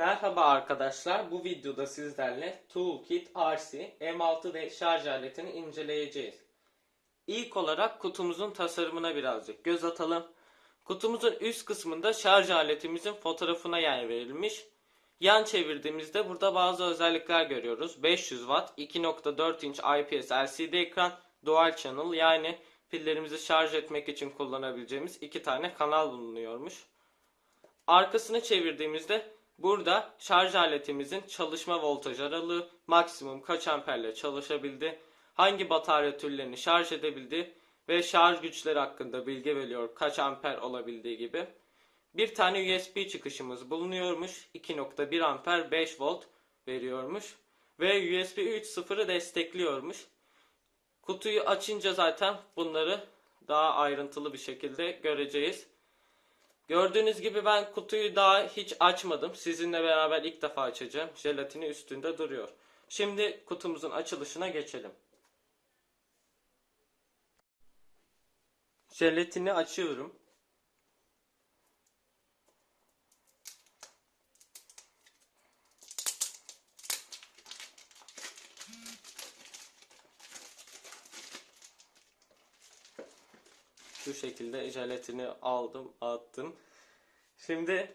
Merhaba arkadaşlar. Bu videoda sizlerle Toolkit RC M6D şarj aletini inceleyeceğiz. İlk olarak kutumuzun tasarımına birazcık göz atalım. Kutumuzun üst kısmında şarj aletimizin fotoğrafına yer verilmiş. Yan çevirdiğimizde burada bazı özellikler görüyoruz. 500 Watt, 2.4 inç IPS LCD ekran, Dual Channel yani pillerimizi şarj etmek için kullanabileceğimiz iki tane kanal bulunuyormuş. Arkasını çevirdiğimizde burada şarj aletimizin çalışma voltaj aralığı maksimum kaç amperle çalışabildi, hangi batarya türlerini şarj edebildi ve şarj güçleri hakkında bilgi veriyor kaç amper olabildiği gibi. Bir tane USB çıkışımız bulunuyormuş. 2.1 amper 5 volt veriyormuş. Ve USB 3.0'ı destekliyormuş. Kutuyu açınca zaten bunları daha ayrıntılı bir şekilde göreceğiz. Gördüğünüz gibi ben kutuyu daha hiç açmadım. Sizinle beraber ilk defa açacağım. Jelatini üstünde duruyor. Şimdi kutumuzun açılışına geçelim. Jelatini açıyorum. Şu şekilde jelatini aldım, attım. Şimdi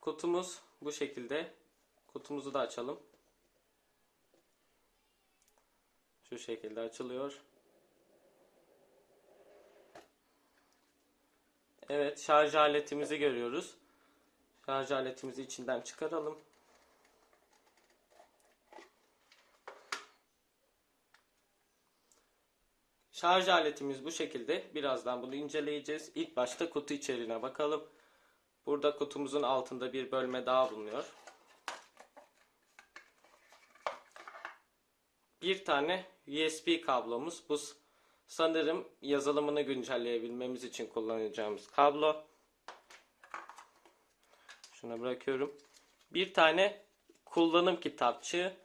kutumuz bu şekilde. Kutumuzu da açalım. Şu şekilde açılıyor. Evet, şarj aletimizi görüyoruz. Şarj aletimizi içinden çıkaralım. Şarj aletimiz bu şekilde. Birazdan bunu inceleyeceğiz. İlk başta kutu içeriğine bakalım. Burada kutumuzun altında bir bölme daha bulunuyor. Bir tane USB kablomuz. Bu sanırım yazılımını güncelleyebilmemiz için kullanacağımız kablo. Şuna bırakıyorum. Bir tane kullanım kitapçığı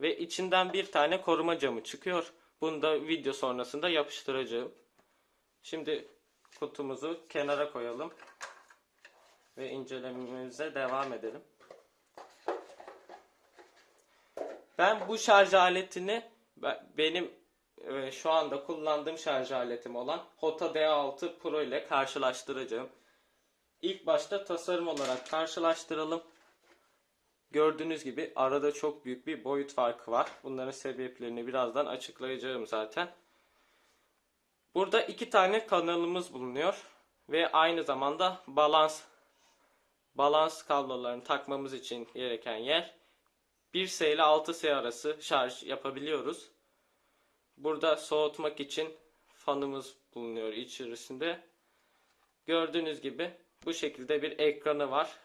ve içinden bir tane koruma camı çıkıyor. Bunu da video sonrasında yapıştıracağım. Şimdi kutumuzu kenara koyalım. Ve incelememize devam edelim. Ben bu şarj aletini benim e, şu anda kullandığım şarj aletim olan Hota D6 Pro ile karşılaştıracağım. İlk başta tasarım olarak karşılaştıralım. Gördüğünüz gibi arada çok büyük bir boyut farkı var. Bunların sebeplerini birazdan açıklayacağım zaten. Burada iki tane kanalımız bulunuyor. Ve aynı zamanda balans balans kablolarını takmamız için gereken yer. 1S ile 6S arası şarj yapabiliyoruz. Burada soğutmak için fanımız bulunuyor içerisinde. Gördüğünüz gibi bu şekilde bir ekranı var.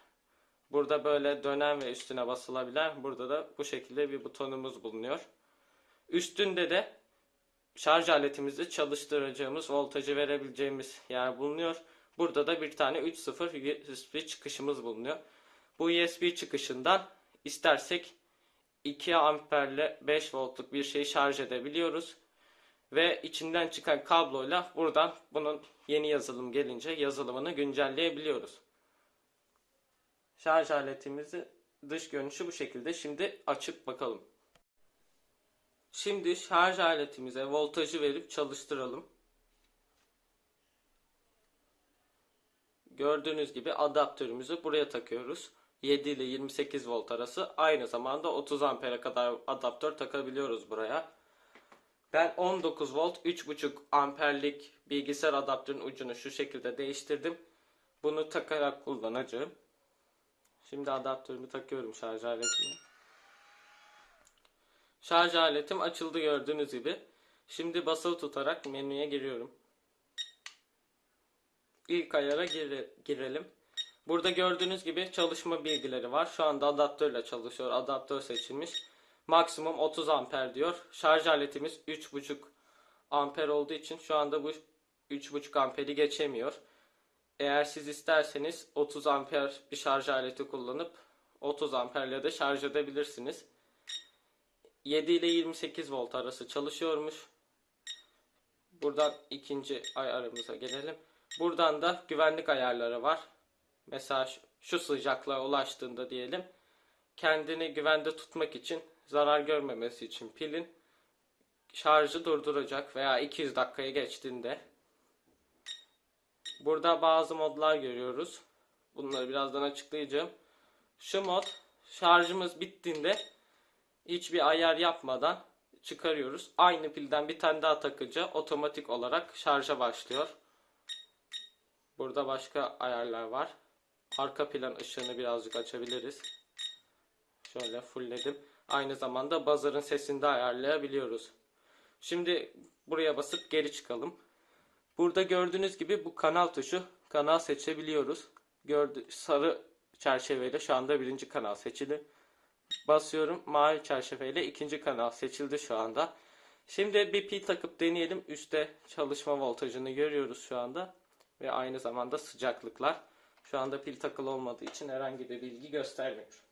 Burada böyle dönen ve üstüne basılabilen burada da bu şekilde bir butonumuz bulunuyor. Üstünde de şarj aletimizi çalıştıracağımız voltajı verebileceğimiz yer bulunuyor. Burada da bir tane 3.0 USB çıkışımız bulunuyor. Bu USB çıkışından istersek 2 amperle 5 voltluk bir şeyi şarj edebiliyoruz. Ve içinden çıkan kabloyla buradan bunun yeni yazılım gelince yazılımını güncelleyebiliyoruz. Şarj aletimizi dış görünüşü bu şekilde. Şimdi açıp bakalım. Şimdi şarj aletimize voltajı verip çalıştıralım. Gördüğünüz gibi adaptörümüzü buraya takıyoruz. 7 ile 28 volt arası aynı zamanda 30 ampere kadar adaptör takabiliyoruz buraya. Ben 19 volt 3.5 amperlik bilgisayar adaptörün ucunu şu şekilde değiştirdim. Bunu takarak kullanacağım. Şimdi adaptörümü takıyorum şarj aletine. Şarj aletim açıldı gördüğünüz gibi. Şimdi basılı tutarak menüye giriyorum. İlk ayara gire, girelim. Burada gördüğünüz gibi çalışma bilgileri var. Şu anda adaptörle çalışıyor. Adaptör seçilmiş. Maksimum 30 amper diyor. Şarj aletimiz 3.5 amper olduğu için şu anda bu 3.5 amperi geçemiyor. Eğer siz isterseniz 30 amper bir şarj aleti kullanıp 30 amperle de şarj edebilirsiniz. 7 ile 28 volt arası çalışıyormuş. Buradan ikinci ayarımıza gelelim. Buradan da güvenlik ayarları var. mesela şu- sıcaklığa ulaştığında diyelim kendini güvende tutmak için zarar görmemesi için pilin şarjı durduracak veya 200 dakikaya geçtiğinde burada bazı modlar görüyoruz. Bunları birazdan açıklayacağım. Şu mod şarjımız bittiğinde hiçbir ayar yapmadan çıkarıyoruz. Aynı pilden bir tane daha takınca otomatik olarak şarja başlıyor. Burada başka ayarlar var. Arka plan ışığını birazcık açabiliriz. Şöyle fullledim. Aynı zamanda buzzer'ın sesini de ayarlayabiliyoruz. Şimdi buraya basıp geri çıkalım. Burada gördüğünüz gibi bu kanal tuşu kanal seçebiliyoruz. Gördü sarı çerçeveyle şu anda birinci kanal seçili. Basıyorum mavi çerçeveyle ikinci kanal seçildi şu anda. Şimdi bir pil takıp deneyelim. Üstte çalışma voltajını görüyoruz şu anda. Ve aynı zamanda sıcaklıklar. Şu anda pil takılı olmadığı için herhangi bir bilgi göstermiyor.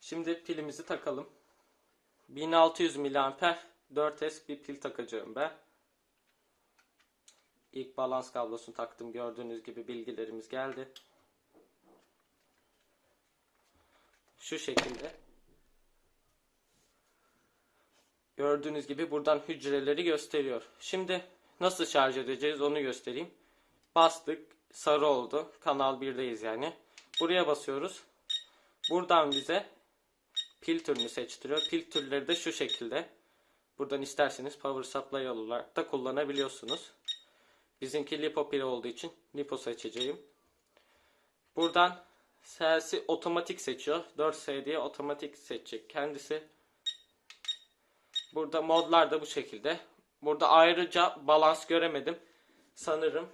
Şimdi pilimizi takalım. 1600 mAh 4S bir pil takacağım ben. İlk balans kablosunu taktım. Gördüğünüz gibi bilgilerimiz geldi. Şu şekilde. Gördüğünüz gibi buradan hücreleri gösteriyor. Şimdi nasıl şarj edeceğiz onu göstereyim. Bastık. Sarı oldu. Kanal 1'deyiz yani. Buraya basıyoruz. Buradan bize pil türünü seçtiriyor. Pil türleri de şu şekilde. Buradan isterseniz power supply olarak da kullanabiliyorsunuz. Bizimki lipo pil olduğu için lipo seçeceğim. Buradan Selsi otomatik seçiyor. 4S diye otomatik seçecek kendisi. Burada modlar da bu şekilde. Burada ayrıca balans göremedim. Sanırım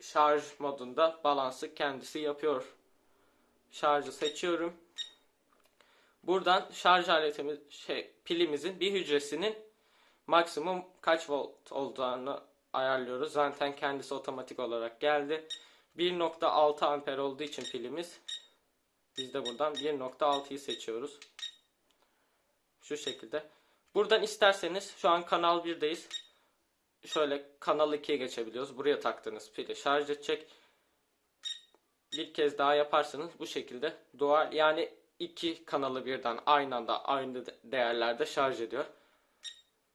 şarj modunda balansı kendisi yapıyor. Şarjı seçiyorum. Buradan şarj aletimiz şey pilimizin bir hücresinin maksimum kaç volt olduğunu ayarlıyoruz. Zaten kendisi otomatik olarak geldi. 1.6 amper olduğu için pilimiz biz de buradan 1.6'yı seçiyoruz. Şu şekilde. Buradan isterseniz şu an kanal 1'deyiz. Şöyle kanal 2'ye geçebiliyoruz. Buraya taktığınız pili şarj edecek. Bir kez daha yaparsanız bu şekilde dual yani iki kanalı birden aynı anda aynı değerlerde şarj ediyor.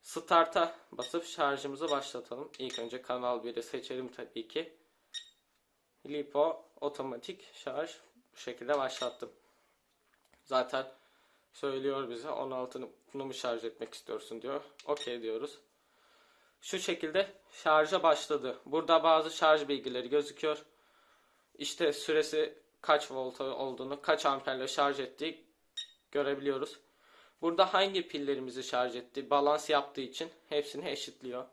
Start'a basıp şarjımızı başlatalım. İlk önce kanal 1'i seçelim tabii ki. Lipo otomatik şarj bu şekilde başlattım. Zaten söylüyor bize 16'ını bunu mu şarj etmek istiyorsun diyor. Okey diyoruz. Şu şekilde şarja başladı. Burada bazı şarj bilgileri gözüküyor. İşte süresi kaç volt olduğunu, kaç amperle şarj ettiği görebiliyoruz. Burada hangi pillerimizi şarj etti, balans yaptığı için hepsini eşitliyor.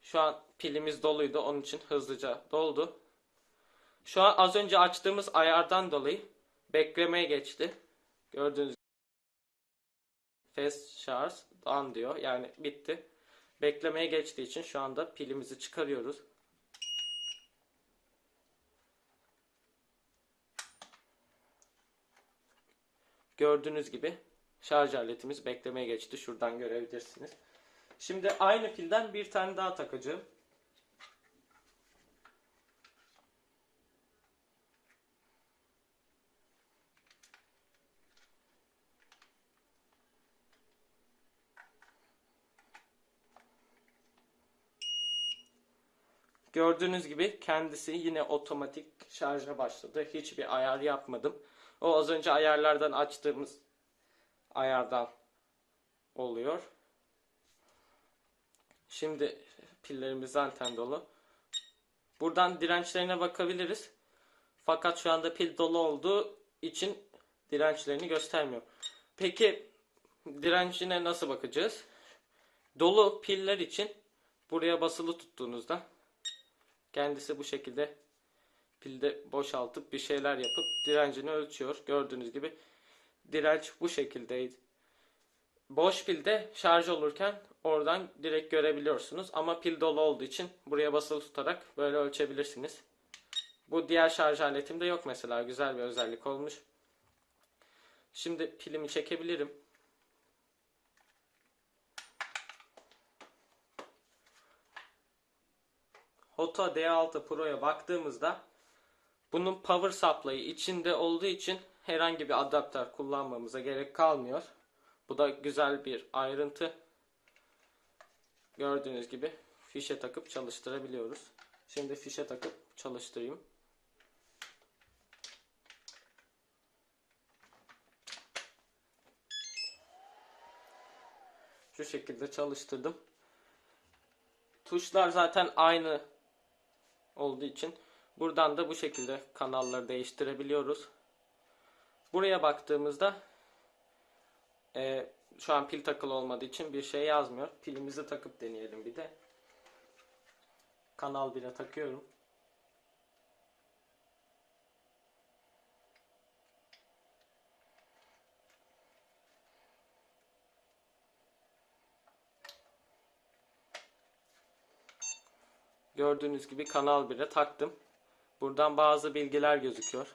Şu an pilimiz doluydu. Onun için hızlıca doldu. Şu an az önce açtığımız ayardan dolayı beklemeye geçti. Gördüğünüz gibi fast charge done diyor. Yani bitti. Beklemeye geçtiği için şu anda pilimizi çıkarıyoruz. Gördüğünüz gibi şarj aletimiz beklemeye geçti. Şuradan görebilirsiniz. Şimdi aynı pilden bir tane daha takacağım. Gördüğünüz gibi kendisi yine otomatik şarja başladı. Hiçbir ayar yapmadım. O az önce ayarlardan açtığımız ayardan oluyor. Şimdi pillerimiz zaten dolu. Buradan dirençlerine bakabiliriz. Fakat şu anda pil dolu olduğu için dirençlerini göstermiyor. Peki direncine nasıl bakacağız? Dolu piller için buraya basılı tuttuğunuzda kendisi bu şekilde pilde boşaltıp bir şeyler yapıp direncini ölçüyor. Gördüğünüz gibi direnç bu şekildeydi. Boş pilde şarj olurken oradan direkt görebiliyorsunuz. Ama pil dolu olduğu için buraya basılı tutarak böyle ölçebilirsiniz. Bu diğer şarj aletimde yok mesela. Güzel bir özellik olmuş. Şimdi pilimi çekebilirim. Hoto D6 Pro'ya baktığımızda bunun power supply'ı içinde olduğu için herhangi bir adaptör kullanmamıza gerek kalmıyor. Bu da güzel bir ayrıntı. Gördüğünüz gibi fişe takıp çalıştırabiliyoruz. Şimdi fişe takıp çalıştırayım. Şu şekilde çalıştırdım. Tuşlar zaten aynı olduğu için buradan da bu şekilde kanalları değiştirebiliyoruz. Buraya baktığımızda e, şu an pil takılı olmadığı için bir şey yazmıyor. Pilimizi takıp deneyelim bir de. Kanal 1'e takıyorum. Gördüğünüz gibi kanal 1'e taktım. Buradan bazı bilgiler gözüküyor.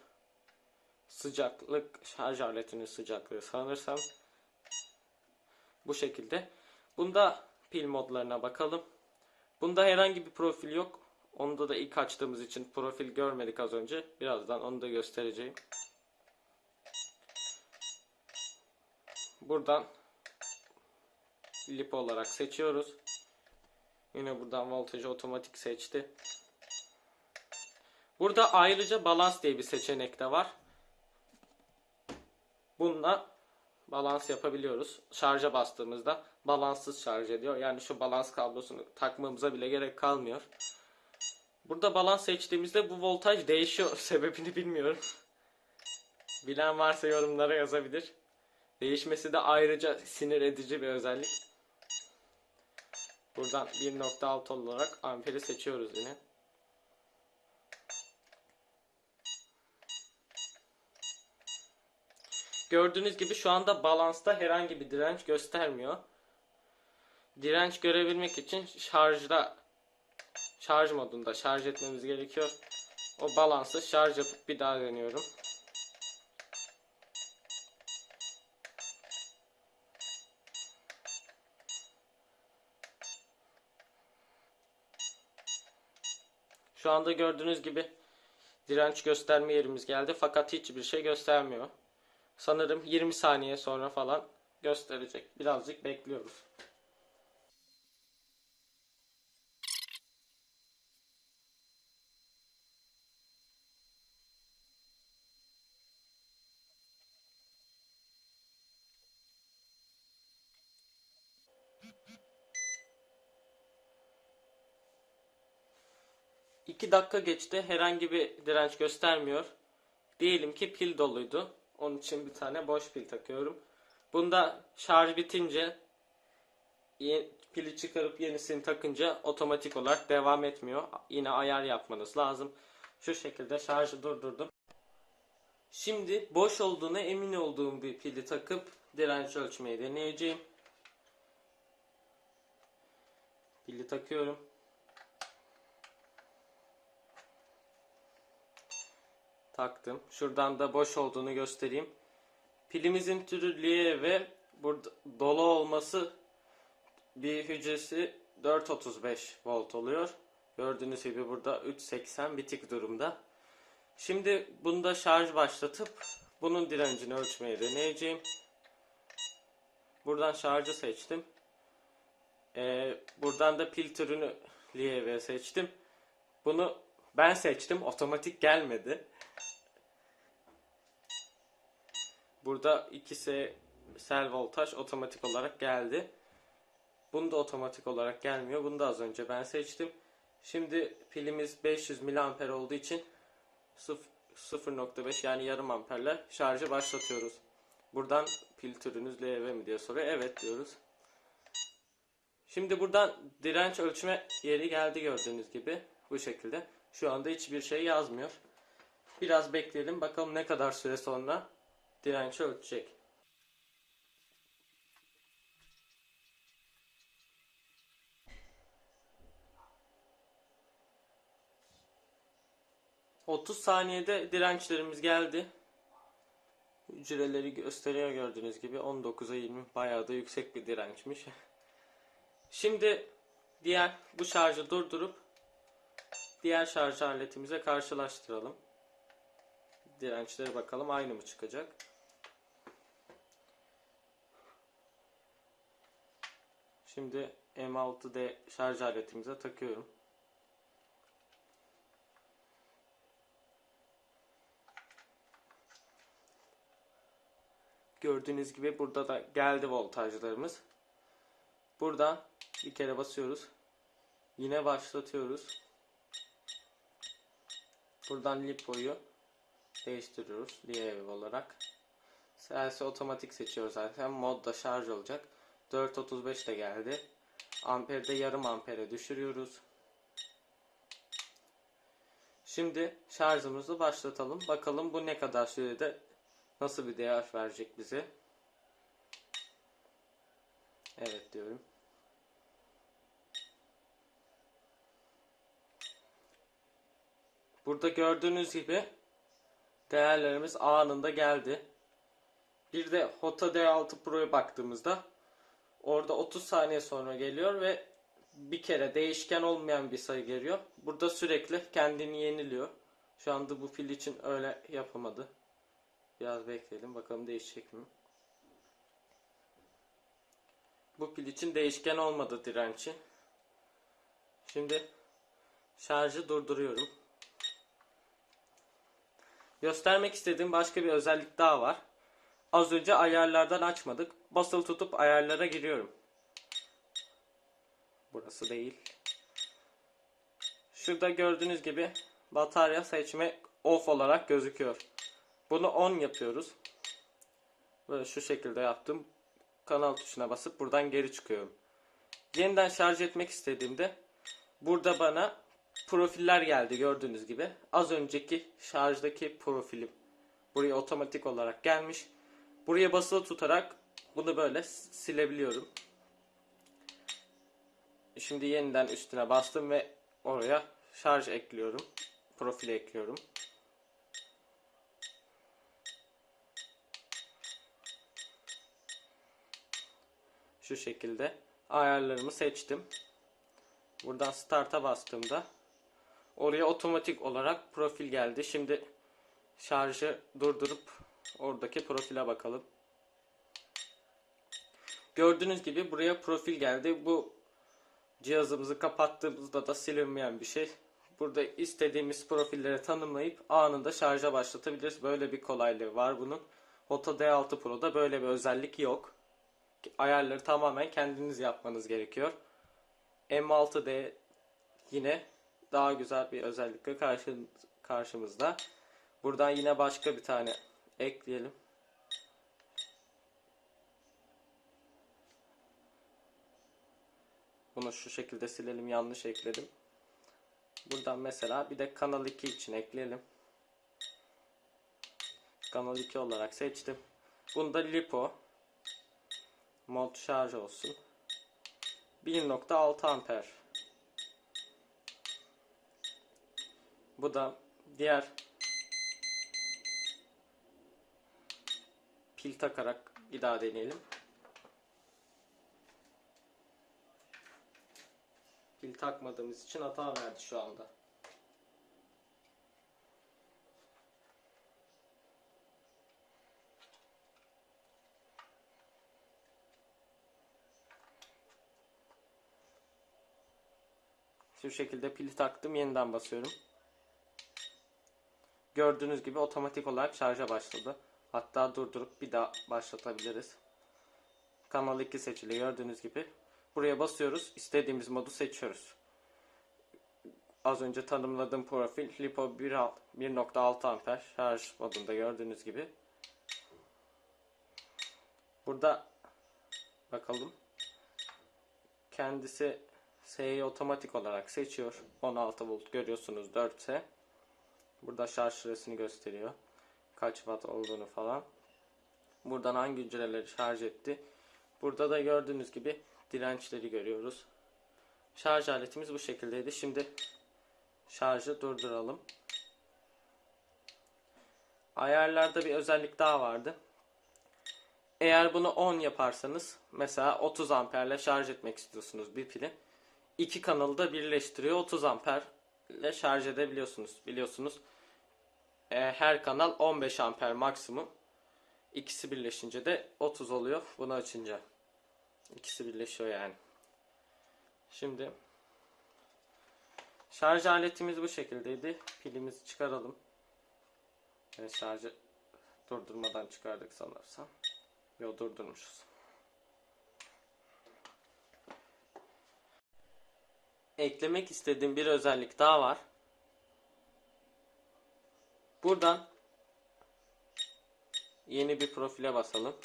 Sıcaklık, şarj aletinin sıcaklığı sanırsam bu şekilde. Bunda pil modlarına bakalım. Bunda herhangi bir profil yok. Onda da ilk açtığımız için profil görmedik az önce. Birazdan onu da göstereceğim. Buradan LiPo olarak seçiyoruz. Yine buradan voltajı otomatik seçti. Burada ayrıca balans diye bir seçenek de var. Bununla balans yapabiliyoruz. Şarja bastığımızda balanssız şarj ediyor. Yani şu balans kablosunu takmamıza bile gerek kalmıyor. Burada balans seçtiğimizde bu voltaj değişiyor. Sebebini bilmiyorum. Bilen varsa yorumlara yazabilir. Değişmesi de ayrıca sinir edici bir özellik. Buradan 1.6 olarak amperi seçiyoruz yine. Gördüğünüz gibi şu anda balansta herhangi bir direnç göstermiyor. Direnç görebilmek için şarjda şarj modunda şarj etmemiz gerekiyor. O balansı şarj yapıp bir daha deniyorum. Şu anda gördüğünüz gibi direnç gösterme yerimiz geldi fakat hiçbir şey göstermiyor. Sanırım 20 saniye sonra falan gösterecek. Birazcık bekliyoruz. İki dakika geçti. Herhangi bir direnç göstermiyor. Diyelim ki pil doluydu. Onun için bir tane boş pil takıyorum. Bunda şarj bitince pili çıkarıp yenisini takınca otomatik olarak devam etmiyor. Yine ayar yapmanız lazım. Şu şekilde şarjı durdurdum. Şimdi boş olduğuna emin olduğum bir pili takıp direnç ölçmeyi deneyeceğim. Pili takıyorum. Taktım. Şuradan da boş olduğunu göstereyim. Pilimizin türü Liye ve burada dolu olması bir hücresi 435 volt oluyor. Gördüğünüz gibi burada 380 bitik durumda. Şimdi bunda şarj başlatıp bunun direncini ölçmeye deneyeceğim. Buradan şarjı seçtim. Ee, buradan da pil türünü Liye seçtim. Bunu ben seçtim. Otomatik gelmedi. Burada ikisi sel voltaj otomatik olarak geldi. Bunu da otomatik olarak gelmiyor. Bunu da az önce ben seçtim. Şimdi pilimiz 500 mAh olduğu için sıf- 0.5 yani yarım amperle şarjı başlatıyoruz. Buradan pil türünüz LV mi diye soruyor. Evet diyoruz. Şimdi buradan direnç ölçme yeri geldi gördüğünüz gibi. Bu şekilde. Şu anda hiçbir şey yazmıyor. Biraz bekleyelim bakalım ne kadar süre sonra direnç ölçecek. ...30 saniyede dirençlerimiz geldi. Hücreleri gösteriyor gördüğünüz gibi 19'a 20 bayağı da yüksek bir dirençmiş. Şimdi diğer bu şarjı durdurup diğer şarj aletimize karşılaştıralım. Dirençlere bakalım aynı mı çıkacak. Şimdi M6D şarj aletimize takıyorum. Gördüğünüz gibi burada da geldi voltajlarımız. Buradan bir kere basıyoruz. Yine başlatıyoruz. Buradan lipoyu değiştiriyoruz Liev olarak. Selsi otomatik seçiyoruz zaten. Modda şarj olacak. 4.35 de geldi. Amperde yarım ampere düşürüyoruz. Şimdi şarjımızı başlatalım. Bakalım bu ne kadar sürede nasıl bir değer verecek bize. Evet diyorum. Burada gördüğünüz gibi değerlerimiz anında geldi. Bir de Hota D6 Pro'ya baktığımızda orada 30 saniye sonra geliyor ve bir kere değişken olmayan bir sayı geliyor. Burada sürekli kendini yeniliyor. Şu anda bu fil için öyle yapamadı. Biraz bekleyelim bakalım değişecek mi? Bu pil için değişken olmadı direnci. Şimdi şarjı durduruyorum. Göstermek istediğim başka bir özellik daha var. Az önce ayarlardan açmadık. Basılı tutup ayarlara giriyorum. Burası değil. Şurada gördüğünüz gibi batarya seçme off olarak gözüküyor. Bunu on yapıyoruz. Böyle şu şekilde yaptım. Kanal tuşuna basıp buradan geri çıkıyorum. Yeniden şarj etmek istediğimde burada bana profiller geldi gördüğünüz gibi. Az önceki şarjdaki profilim buraya otomatik olarak gelmiş. Buraya basılı tutarak bunu böyle silebiliyorum. Şimdi yeniden üstüne bastım ve oraya şarj ekliyorum. Profil ekliyorum. Şu şekilde ayarlarımı seçtim. Buradan start'a bastığımda oraya otomatik olarak profil geldi. Şimdi şarjı durdurup oradaki profile bakalım. Gördüğünüz gibi buraya profil geldi. Bu cihazımızı kapattığımızda da silinmeyen bir şey. Burada istediğimiz profilleri tanımlayıp anında şarja başlatabiliriz. Böyle bir kolaylığı var bunun. Hota D6 Pro'da böyle bir özellik yok. Ayarları tamamen kendiniz yapmanız gerekiyor. M6D yine daha güzel bir özellikle karşı, karşımızda. Buradan yine başka bir tane ekleyelim. Bunu şu şekilde silelim. Yanlış ekledim. Buradan mesela bir de kanal 2 için ekleyelim. Kanal 2 olarak seçtim. Bunda lipo mod şarj olsun. 1.6 amper. Bu da diğer pil takarak bir daha deneyelim. Pil takmadığımız için hata verdi şu anda. Şu şekilde pili taktım. Yeniden basıyorum. Gördüğünüz gibi otomatik olarak şarja başladı. Hatta durdurup bir daha başlatabiliriz. Kanal 2 seçili gördüğünüz gibi. Buraya basıyoruz. istediğimiz modu seçiyoruz. Az önce tanımladığım profil LiPo 1.6 amper şarj modunda gördüğünüz gibi. Burada bakalım. Kendisi S'yi otomatik olarak seçiyor. 16 volt görüyorsunuz 4 S. Burada şarj süresini gösteriyor. Kaç watt olduğunu falan. Buradan hangi hücreleri şarj etti. Burada da gördüğünüz gibi dirençleri görüyoruz. Şarj aletimiz bu şekildeydi. Şimdi şarjı durduralım. Ayarlarda bir özellik daha vardı. Eğer bunu 10 yaparsanız mesela 30 amperle şarj etmek istiyorsunuz bir pili. İki kanalı da birleştiriyor. 30 amper ile şarj edebiliyorsunuz. Biliyorsunuz e, her kanal 15 amper maksimum. İkisi birleşince de 30 oluyor. Bunu açınca. İkisi birleşiyor yani. Şimdi şarj aletimiz bu şekildeydi. Pilimizi çıkaralım. Evet, şarjı durdurmadan çıkardık sanırsam. Yo durdurmuşuz. Eklemek istediğim bir özellik daha var. Buradan yeni bir profile basalım.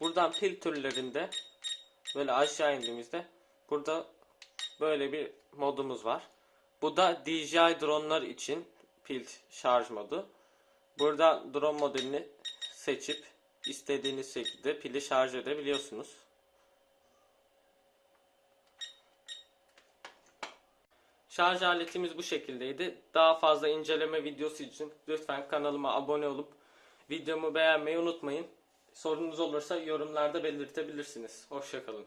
Buradan pil türlerinde böyle aşağı indiğimizde burada böyle bir modumuz var. Bu da DJI dronlar için pil şarj modu. Burada drone modelini seçip istediğiniz şekilde pili şarj edebiliyorsunuz. Şarj aletimiz bu şekildeydi. Daha fazla inceleme videosu için lütfen kanalıma abone olup videomu beğenmeyi unutmayın. Sorunuz olursa yorumlarda belirtebilirsiniz. Hoşçakalın.